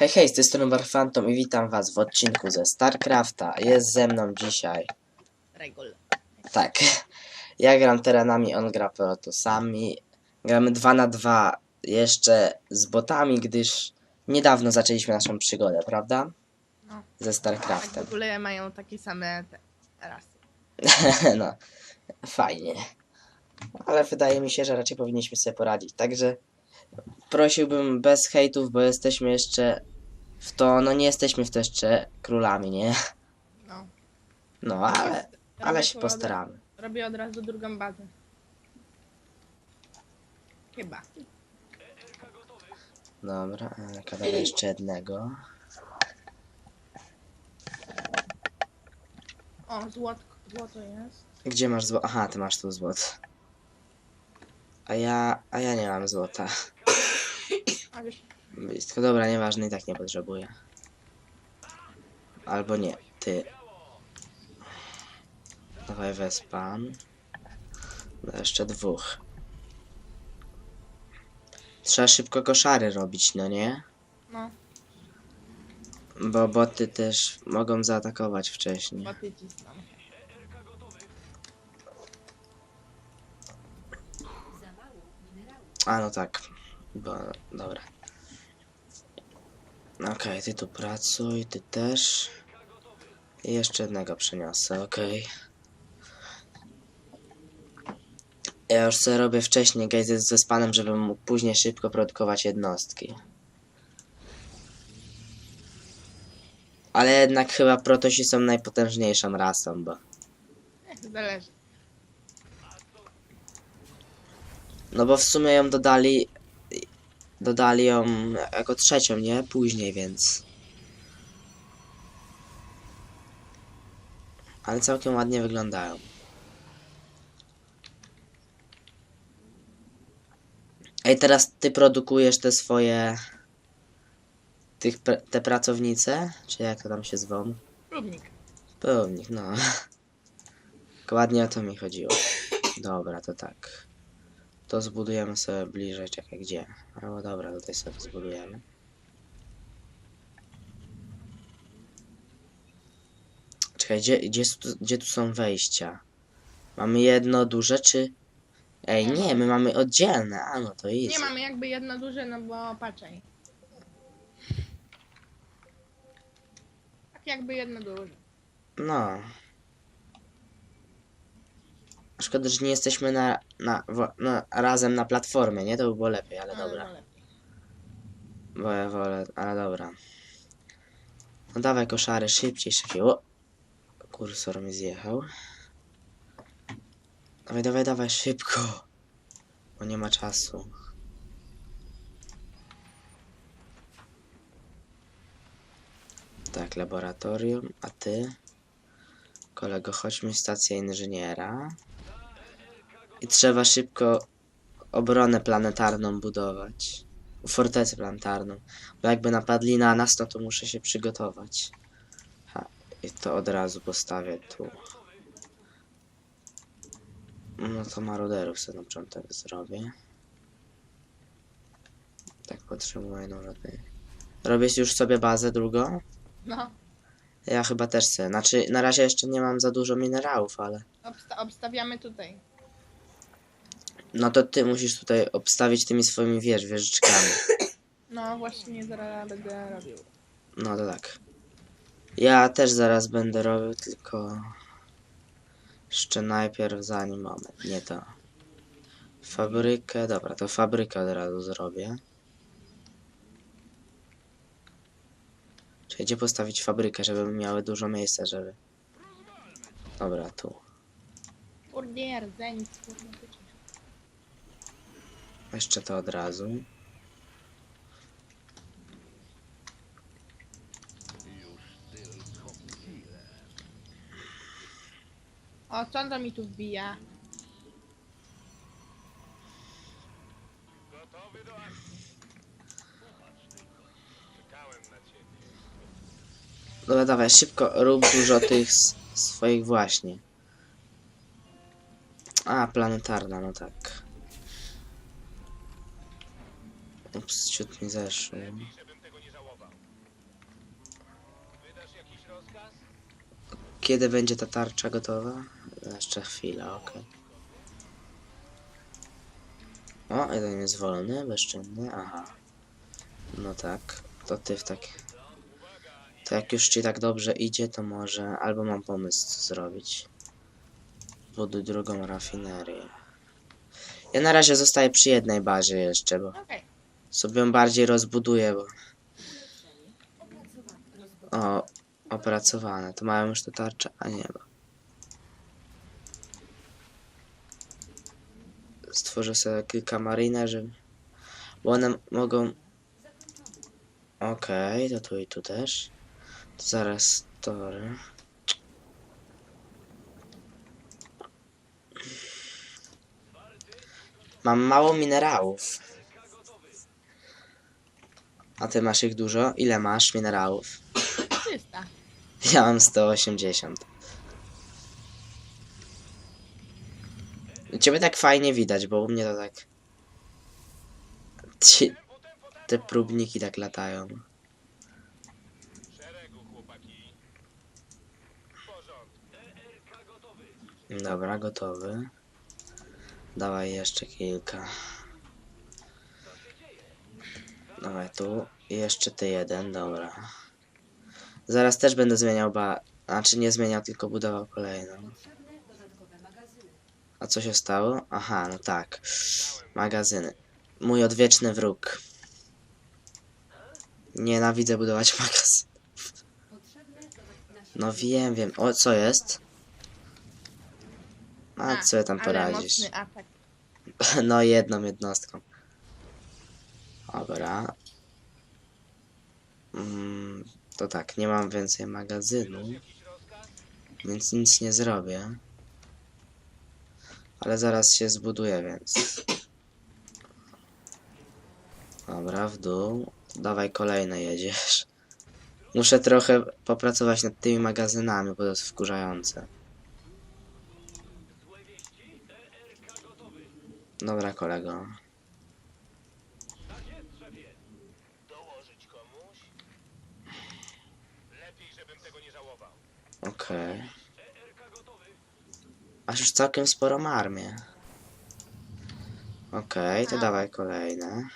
Hej, hej, z tej strony Barfantom i witam was w odcinku ze StarCrafta. Jest ze mną dzisiaj, Regul. tak, ja gram terenami, on gra protosami. Gramy 2 na 2 jeszcze z botami, gdyż niedawno zaczęliśmy naszą przygodę, prawda? No. Ze Tak w StarCraftem. ogóle mają takie same te rasy. no, fajnie. Ale wydaje mi się, że raczej powinniśmy sobie poradzić. Także prosiłbym bez hejtów, bo jesteśmy jeszcze w to, no nie jesteśmy w to jeszcze królami, nie? No. No, ale, ale Robię się postaramy. Robię od razu drugą bazę. Chyba. Dobra, e, kawałek jeszcze jednego. O, złotko, złoto jest. Gdzie masz złoto? Aha, ty masz tu złoto. A ja, a ja nie mam złota. Blisko, dobra, nieważne, i tak nie potrzebuję. Albo nie, ty. Dawaj wespan. No, Jeszcze dwóch. Trzeba szybko koszary robić, no nie? no, Bo boty też mogą zaatakować wcześniej. boty cisną. A no tak, bo dobra. Okej, ty tu pracuj, ty też. I jeszcze jednego przeniosę, okej. Ja już sobie robię wcześniej gejzy ze spanem, żebym mógł później szybko produkować jednostki. Ale jednak chyba protosi są najpotężniejszą rasą, bo... Zależy. No bo w sumie ją dodali. Dodali ją jako trzecią, nie? Później, więc. Ale całkiem ładnie wyglądają. Ej, teraz ty produkujesz te swoje. Tych, te pracownice? Czy jak to tam się zwą? Próbnik. Pełnik, no. Dokładnie o to mi chodziło. Dobra, to tak. To zbudujemy sobie bliżej, czekaj, gdzie? Albo dobra, tutaj sobie zbudujemy. Czekaj, gdzie, gdzie, gdzie tu są wejścia? Mamy jedno duże, czy... Ej, nie, my mamy oddzielne, a no to easy. Nie mamy jakby jedno duże, no bo patrzaj. Tak jakby jedno duże. No. Szkoda, że nie jesteśmy na, na, na, razem na platformie, nie? To by było lepiej, ale Ale dobra. lepiej. Bo ja wolę, ale dobra. No dawaj koszary, szybciej, szybciej. O! Kursor mi zjechał. Dawaj, dawaj, dawaj, szybko. Bo nie ma czasu. Tak, laboratorium, a ty? Kolego, chodźmy w stację inżyniera. I trzeba szybko obronę planetarną budować. Fortecę planetarną. Bo jakby napadli na nas, no to muszę się przygotować. Ha, i to od razu postawię tu. No to maruderów sobie na początek zrobię. Tak potrzebuję no lepiej. Robisz już sobie bazę drugą? No. Ja chyba też chcę. Znaczy, na razie jeszcze nie mam za dużo minerałów, ale... Obsta obstawiamy tutaj. No to ty musisz tutaj obstawić tymi swoimi wież, wieżyczkami. No właśnie zaraz będę robił. No to tak. Ja też zaraz będę robił, tylko jeszcze najpierw zanim moment, nie to. Fabrykę, dobra, to fabrykę od razu zrobię. Czyli gdzie postawić fabrykę, żeby miały dużo miejsca, żeby... Dobra, tu. Kurde, rdzeń, kurde, Jeszcze to od razu. O, co to mi tu wbija? Dobra, dawaj, szybko rób dużo tych s- swoich właśnie. A, planetarna, no tak. Ups, ciut mi zeszło. Kiedy będzie ta tarcza gotowa? Jeszcze chwila, okej. O, jeden jest wolny, bezczynny, aha. No tak, to ty w tak. To jak już ci tak dobrze idzie, to może. Albo mam pomysł co zrobić. Buduj drugą rafinerię. Ja na razie zostaję przy jednej bazie jeszcze, bo Okej. Sobie bardziej rozbuduję, bo. O, opracowane. To mają już te tarcze, a nie ma. Stworzę sobie kilka marynerzy, bo one mogą. Okej, to tu i tu też. To zaraz tory. Mam mało minerałów. A ty masz ich dużo? Ile masz minerałów? 300. Ja mam 180. U Ciebie tak fajnie widać, bo u mnie to tak... Ci... Te próbniki tak latają. Dobra, gotowy. Dawaj jeszcze kilka. Dawaj tu. I jeszcze ty jeden, dobra. Zaraz też będę zmieniał ba... Znaczy nie zmieniał, tylko budował kolejną. A co się stało? Aha, no tak. Magazyny. Mój odwieczny wróg. Nienawidzę budować magazyn. No wiem, wiem. O, co jest? A, co tam ale poradzisz? No, jedną jednostką. Dobra. Mm, to tak, nie mam więcej magazynu. Więc nic nie zrobię. Ale zaraz się zbuduję, więc. Dobra, w dół. Dawaj kolejne jedziesz. Muszę trochę popracować nad tymi magazynami, bo to jest wkurzające. Dobra, kolego. Dołożyć komuś? Lepiej, żebym tego nie żałował. Okej. Aż już całkiem sporą armię. Okej, to A. dawaj kolejne.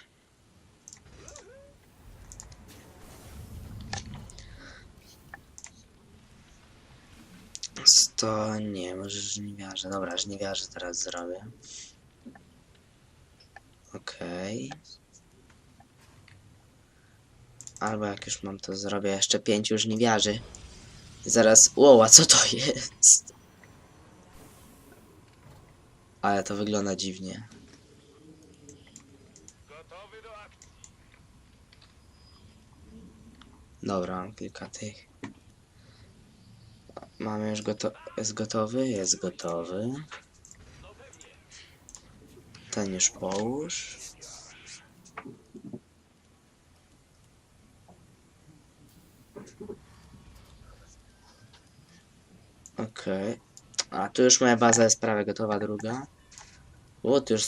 Sto, nie, może żniwiarze. Dobra, żniwiarze teraz zrobię. Okej. Albo jak już mam to zrobię, jeszcze pięciu żniwiarzy. Zaraz, wow, a co to jest? Ale to wygląda dziwnie. Gotowy do akcji. Dobra, mam kilka tych. Mamy już goto jest gotowy? Jest gotowy. Ten już połóż. Okej. A tu już moja baza jest prawie gotowa, druga. O, już...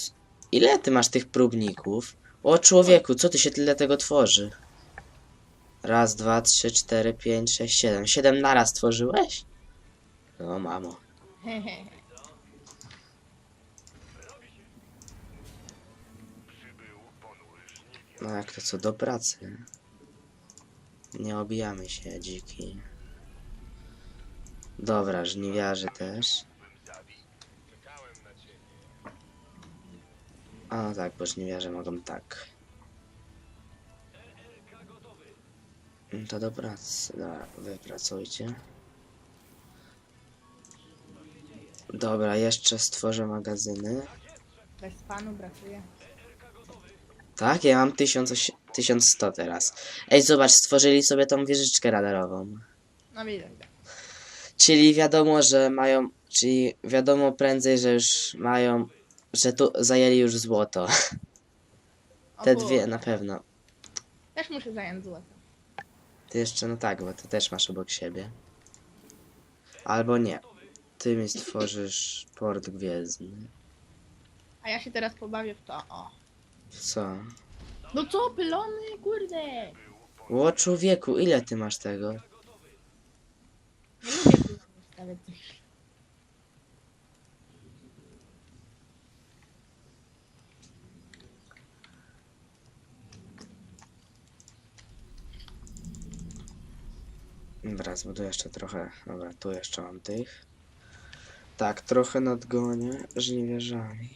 Ile ty masz tych próbników? O człowieku, co ty się tyle tego tworzy? Raz, dwa, trzy, cztery, pięć, sześć, siedem. Siedem naraz tworzyłeś? No mamo. No jak to co do pracy. Nie obijamy się, dziki. Dobra, żniwiarze też. A no tak, bo żniwiarze mogą tak. No To do pracy. Dobra, wypracujcie. Dobra, jeszcze stworzę magazyny. Bez panu brakuje. Tak, ja mam 1000 osie- 1100 teraz. Ej, zobacz, stworzyli sobie tą wieżyczkę radarową. No widać. Czyli wiadomo, że mają. Czyli wiadomo prędzej, że już mają. Że tu zajęli już złoto. Te kurde. dwie na pewno. Też muszę zająć złoto. Ty jeszcze, no tak, bo ty też masz obok siebie. Albo nie. Ty mi stworzysz port gwiezdny. A ja się teraz pobawię w to. O. Co? No co, pylony, kurde. Ło człowieku, ile ty masz tego? Nie lubię stawiać tych. Dobra, jeszcze trochę. Dobra, tu jeszcze mam tych. Tak, trochę nadgonię żniwierzami.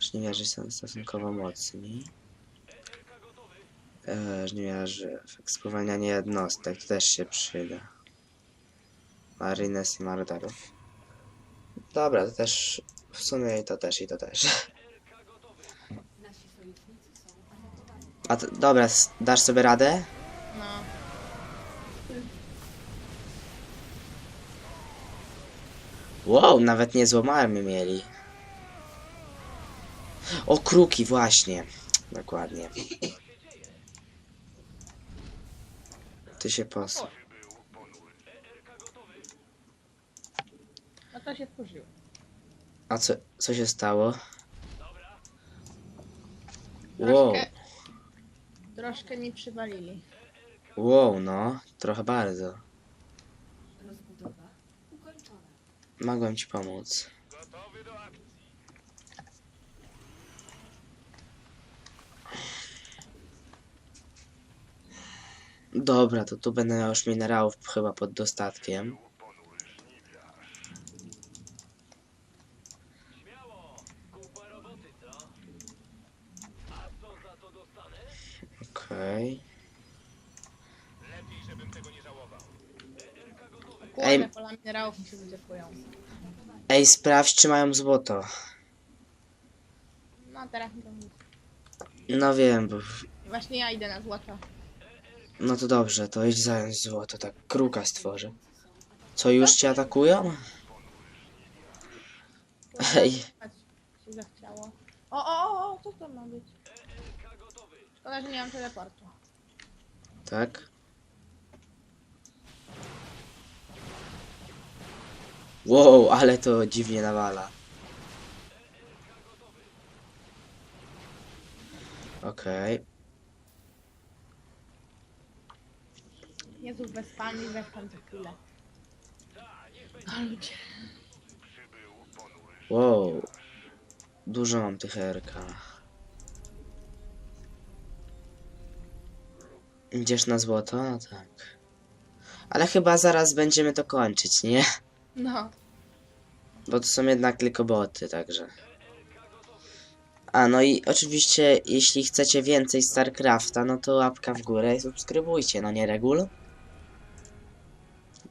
Żniwierzy są stosunkowo mocni. E, żniwierzy spowalnianie jednostek też się przyda. Marines i Marderów. Dobra, to też w sumie i to też, i to też. A to, dobra, s- dasz sobie radę? No. Wow, nawet niezłą armię mieli. O, kruki, właśnie. Dokładnie. Ty się pos... No to się wkurzyło. A co, co się stało? Wow, Troszkę, troszkę mi przywalili. wow, no. Trochę bardzo. Rozbudowa ukończona. Mogłem ci pomóc. Gotowy do akcji. Dobra, to tu będę miał już minerałów chyba pod dostatkiem. Okej. Lepiej, żebym tego nie żałował. Ej. Kurde, pola minerałów mi się. Ej, sprawdź, czy mają złoto. No teraz to nic. No wiem, bo... Właśnie ja idę na złoto. No to dobrze, to idź zająć złoto, tak kruka stworzę. Co, już cię atakują? Ej, Patrz, się zachciało. O, o, o, o, co to ma być? Szkoda, że nie mam teleportu. tak? Wow, ale to dziwnie nawala. Okej. Jezu, wespami, wespam za chwilę. O ludzie. Wow. Dużo mam tych RK. Idziesz na złoto? No tak. Ale chyba zaraz będziemy to kończyć, nie? No, Bo to są jednak tylko boty, także. A no i oczywiście, jeśli chcecie więcej StarCrafta, no to łapka w górę i subskrybujcie, no nie regul?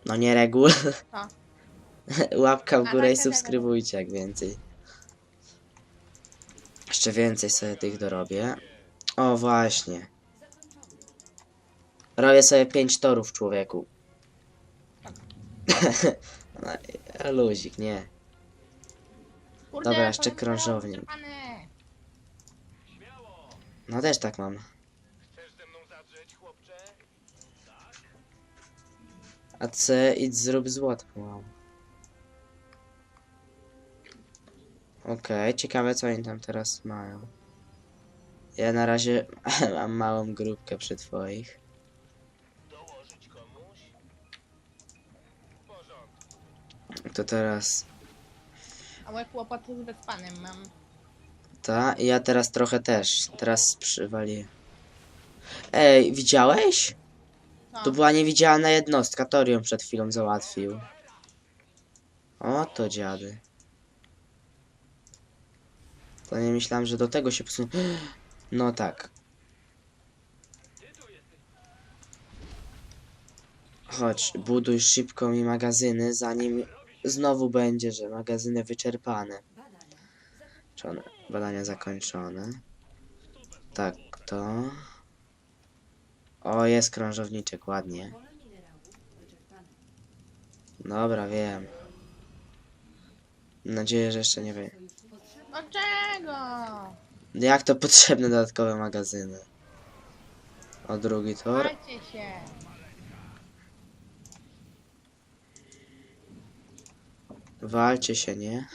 No nie regul. A. łapka w górę i tak, tak, tak. subskrybujcie jak więcej. Jeszcze więcej sobie tych dorobię. O właśnie. Robię sobie 5 torów człowieku. no, luzik, nie. kurde, Dobra, jeszcze minerałów krążownik. No też tak mam. Chcesz ze mną zadrzeć, chłopcze? A C idź zrób złoto. Wow. Okej, ciekawe co oni tam teraz mają. Ja na razie mam małą grupkę przy twoich. To teraz A łeb łopaty z wespanem mam. ta i ja teraz trochę też. Teraz przywali. Ej, widziałeś? No, To była niewidzialna jednostka, Torium przed chwilą załatwił. O to dziady. To nie myślałem, że do tego się posunął. No tak. Chodź, buduj szybko mi magazyny, zanim znowu będzie, że magazyny wyczerpane. Badania Czone, badania zakończone. Tak, to. O, jest krążowniczek, ładnie. Dobra, wiem. Mam nadzieję, że jeszcze nie wiem. no czego? Jak to potrzebne dodatkowe magazyny? O drugi tor. Się. Walcie się, nie?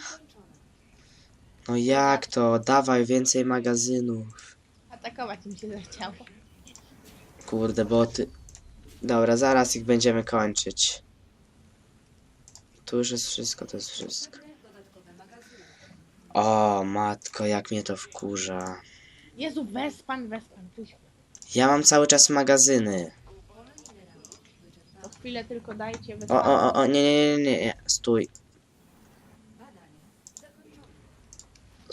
No jak to? Dawaj więcej magazynów. Atakować mi się zachciało. Kurde, boty. Dobra, zaraz ich będziemy kończyć. Tu już jest wszystko, to jest wszystko. O, matko, jak mnie to wkurza. Jezu, Wespan, Wespan. Ja mam cały czas magazyny. To chwilę tylko dajcie O, Wespan. o, o, nie, nie, nie, nie, stój, Badania zakończone.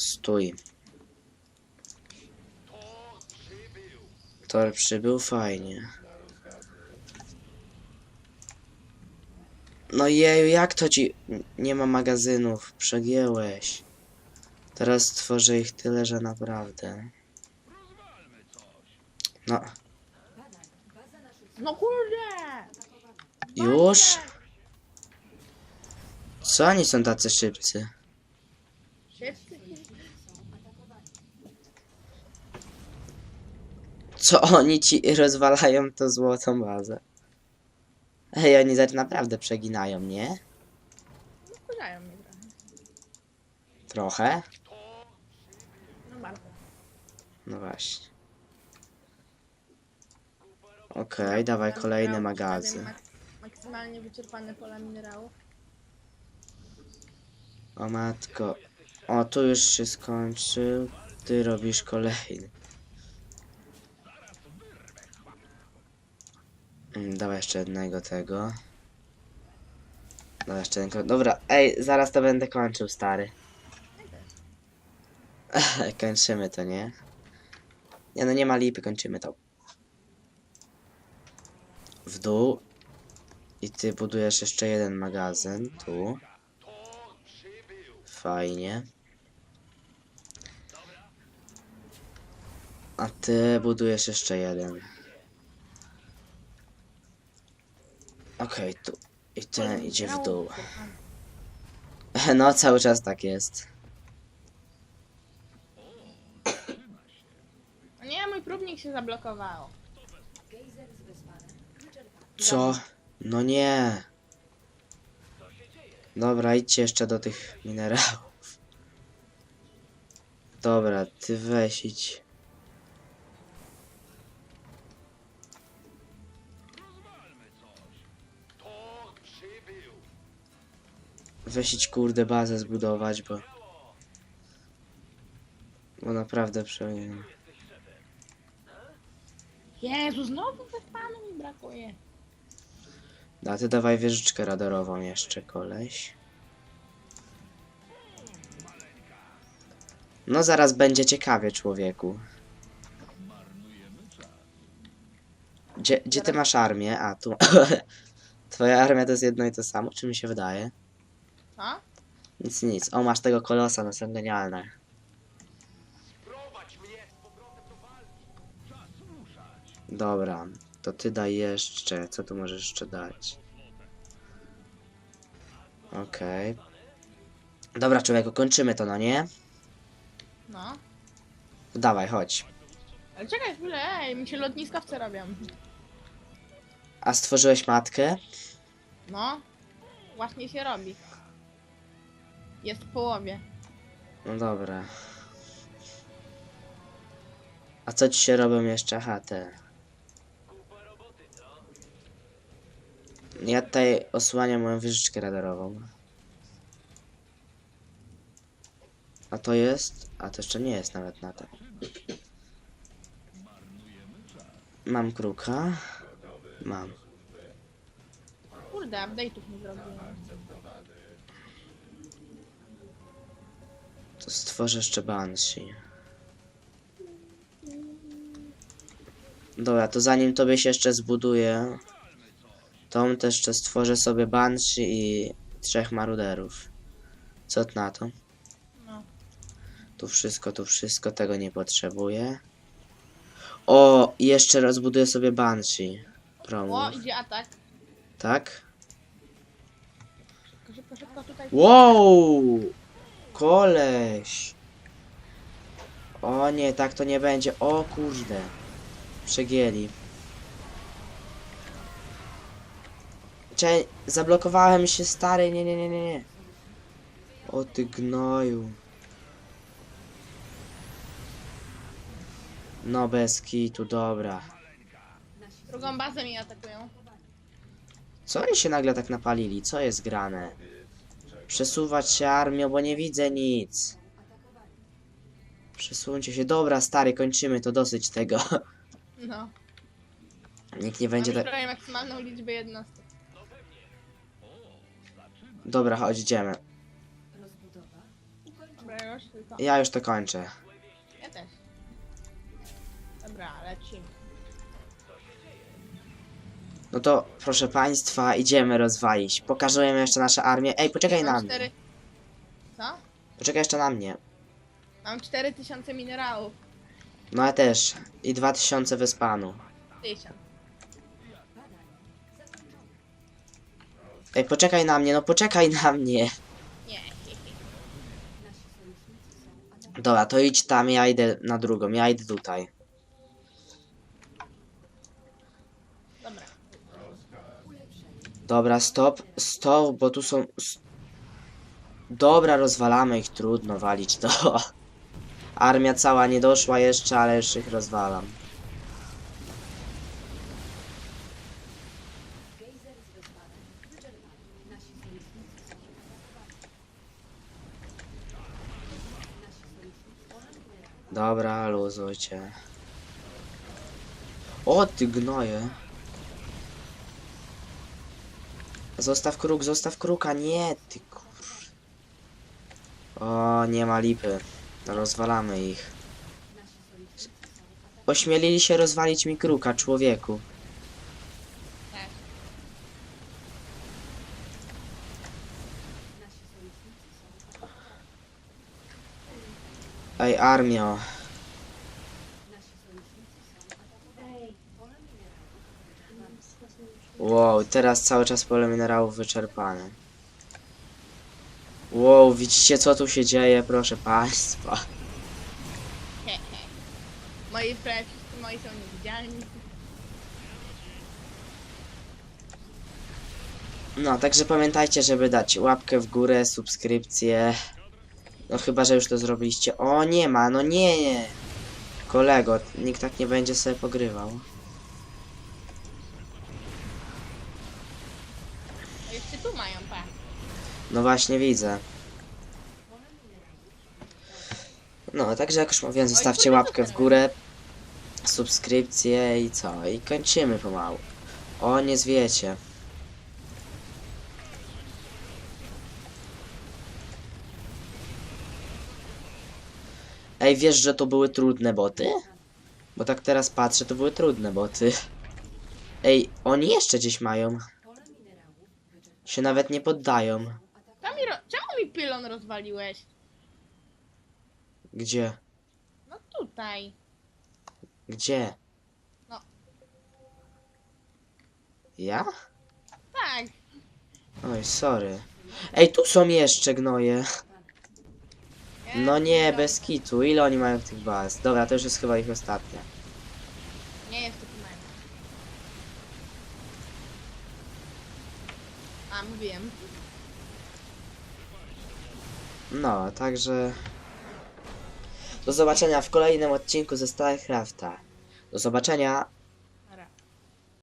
Stój. Tor przybył, fajnie. No jeju, jak to ci... Nie ma magazynów, przegięłeś. Teraz stworzę ich tyle, że naprawdę. No, No kurde! już? Co oni są tacy? Szybcy. Są atakowani. Co oni ci rozwalają to złotą bazę? Ej, oni za naprawdę przeginają, nie? Wkurzają mnie trochę. Trochę? No bardzo. No właśnie. Okej, dawaj magazyn. mak- Maksymalnie wyczerpane pola minerałów. O matko. O, tu już się skończył. Ty robisz kolejny. Dawaj jeszcze jednego tego. Dawaj jeszcze jednego. Dobra, ej, zaraz to będę kończył, stary. Kończymy to, nie? Nie no, nie ma lipy, kończymy to. W dół. I ty budujesz jeszcze jeden magazyn, tu. Fajnie. A ty budujesz jeszcze jeden. Okej, tu. I ten idzie w dół. No, cały czas tak jest. O nie, mój próbnik się zablokował. Co? No nie. Dobra, idźcie jeszcze do tych minerałów. Dobra, ty weź idź. Weź idź kurde bazę zbudować, bo... Bo naprawdę przejąłem. Jezu, znowu Wespanu mi brakuje. A ty dawaj wieżyczkę radarową jeszcze, koleś. No zaraz będzie ciekawie, człowieku. Gdzie, gdzie ty masz armię? A, tu. Twoja armia to jest jedno i to samo, czy mi się wydaje? Co? Nic, nic. O, masz tego kolosa, no są genialne. Prowadź mnie z powrotem do walki. Czas ruszać. Dobra, to ty daj jeszcze. Co tu możesz jeszcze dać? Okej. Dobra, człowieku, kończymy to, no nie? No. Dawaj, chodź. Ale czekaj chwilę, ej, mi się lotniskowce robią. A stworzyłeś matkę? No. Właśnie się robi. Jest w połowie. No dobra. A co ci się robią jeszcze? Aha, te. Ja tutaj osłaniam moją wieżyczkę radarową. A to jest? A to jeszcze nie jest nawet na to. Mam kruka. Mam. Kurde, update'ów nie zrobiłem. To stworzę jeszcze Banshee. Dobra, to zanim tobie się jeszcze zbuduje, to też jeszcze stworzę sobie Banshee i trzech maruderów. Co ty na to? No. Tu wszystko, tu wszystko, tego nie potrzebuję. O, i jeszcze rozbuduję sobie Banshee. O, Promów. idzie atak. Tak? Szybko, szybko, szybko tutaj. Wow! Koleś! O nie, tak to nie będzie. O kurde. Przegięli. Cze zablokowałem się stary. Nie, nie, nie, nie, nie. O ty gnoju. No bez kitu, dobra. Drugą bazę mi atakują. Co oni się nagle tak napalili? Co jest grane? Przesuwać się armią, bo nie widzę nic. Przesuńcie się. Dobra, stary, kończymy to dosyć tego. No. Nikt nie będzie Mamy tak. prawie maksymalną liczbę jednostek. Dobra, chodź, idziemy. Dobra, już. Ja już to kończę. Ja też. Dobra, lecimy. No to, proszę państwa, idziemy rozwalić. Pokażemy jeszcze nasze armię. Ej, poczekaj na Mam mnie. cztery... Co? Poczekaj jeszcze na mnie. Mam 4000 minerałów. No ja też. I 2000 wyspanu. 1000. Badania zakończone. Ej, poczekaj na mnie, no poczekaj na mnie. Nie. Dobra, to idź tam, ja idę na drugą, ja idę tutaj. Dobra. Ulepszenie. Dobra, stop, stop, bo tu są... Dobra, rozwalamy ich, trudno walić to. Armia cała nie doszła jeszcze, ale już ich rozwalam. Dobra, luzujcie. O, ty gnoje. Zostaw kruk, zostaw kruka, nie, ty kur... O, nie ma lipy. Rozwalamy ich. Ośmielili się rozwalić mi kruka, człowieku. Ej, armio. Nasi sojusznicy są atakowani. Pole minerałów wyczerpane. Wow, teraz cały czas pole minerałów wyczerpane. Wow, widzicie co tu się dzieje, proszę państwa. Moi prawie wszyscy moi są niewidzialni. No, także pamiętajcie, żeby dać łapkę w górę, subskrypcję. No chyba, że już to zrobiliście. O, nie ma, no nie, nie. Kolego, nikt tak nie będzie sobie pogrywał. A jeszcze tu mają, pa. No właśnie widzę. No, także jak już mówiłem, zostawcie łapkę w górę, subskrypcję i co? I kończymy pomału. O, nie zwiecie. Ej, wiesz, że to były trudne boty? Bo tak teraz patrzę, to były trudne boty. Ej, oni jeszcze gdzieś mają. Się nawet nie poddają. Mi ro... Czemu mi pylon rozwaliłeś? Gdzie? No tutaj. Gdzie? No. Ja? Tak. Oj, sorry. Ej, tu są jeszcze gnoje. No nie, bez kitu. Ile oni mają tych baz? Dobra, to już jest chyba ich ostatnia. Nie jest to. A, mówiłem. No, także... Do zobaczenia w kolejnym odcinku ze StarCrafta. Do zobaczenia.